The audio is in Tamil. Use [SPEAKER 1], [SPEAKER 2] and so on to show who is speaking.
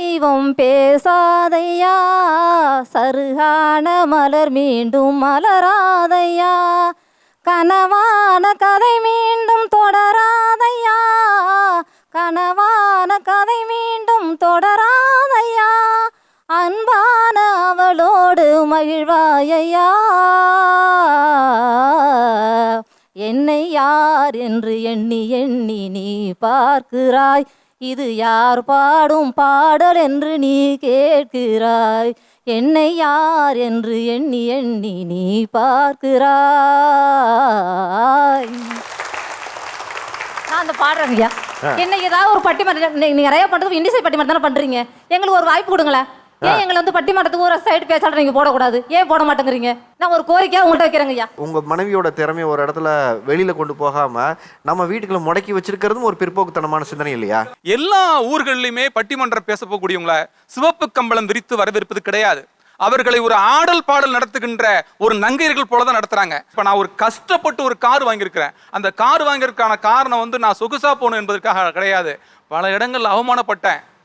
[SPEAKER 1] தெய்வம் பேசாதையா? சருகான மலர் மீண்டும் மலராதையா? கனவான கதை மீண்டும் தொடராதையா? கனவான கதை மீண்டும் தொடராதையா? அன்பான அவளோடு மகிழ்வாயையா? என்னை யார் என்று எண்ணி எண்ணி நீ பார்க்கிறாய்? இது யார் பாடும் பாடல் என்று நீ கேட்கிறாய்? என்னை யார் என்று எண்ணி எண்ணி நீ பார்க்கிறாய். நான் அந்த பாடுறேங்க ஐயா. என்ன ஏதாவது ஒரு பட்டிமன்றம் நீ- நீங்க நிறைய பண்றது இண்டிசை பட்டிமன்றம் தானே பண்றீங்க. எங்களுக்கு ஒரு வாய்ப்பு கொடுங்களேன். ஏன் எங்களை வந்து பட்டிமன்றத்துக்கு ஒரு சைடு பேசாட நீங்க போடக்கூடாது? ஏன் போட மாட்டேங்கிறீங்க? நான் ஒரு கோரிக்கையா உங்கள்கிட்ட வைக்கிறேங்க ஐயா
[SPEAKER 2] உங்க மனைவியோட திறமையை ஒரு இடத்துல வெளியில கொண்டு போகாம நம்ம வீட்டுக்குள்ள முடக்கி வச்சிருக்கிறதும் ஒரு பிற்போக்குத்தனமான சிந்தனை இல்லையா?
[SPEAKER 3] எல்லா ஊர்கள்லையுமே பட்டிமன்றம் பேச போகக்கூடியவங்கள சிவப்பு கம்பளம் விரித்து வரவேற்பது கிடையாது. அவர்களை ஒரு ஆடல் பாடல் நடத்துகின்ற ஒரு நங்கையர்கள் போல தான் நடத்துறாங்க. இப்ப நான் ஒரு கஷ்டப்பட்டு ஒரு கார் வாங்கியிருக்கிறேன். அந்த கார் வாங்கியிருக்கான காரணம் வந்து நான் சொகுசா போகணும் என்பதற்காக கிடையாது. பல இடங்கள்ல அவமானப்பட்டேன்.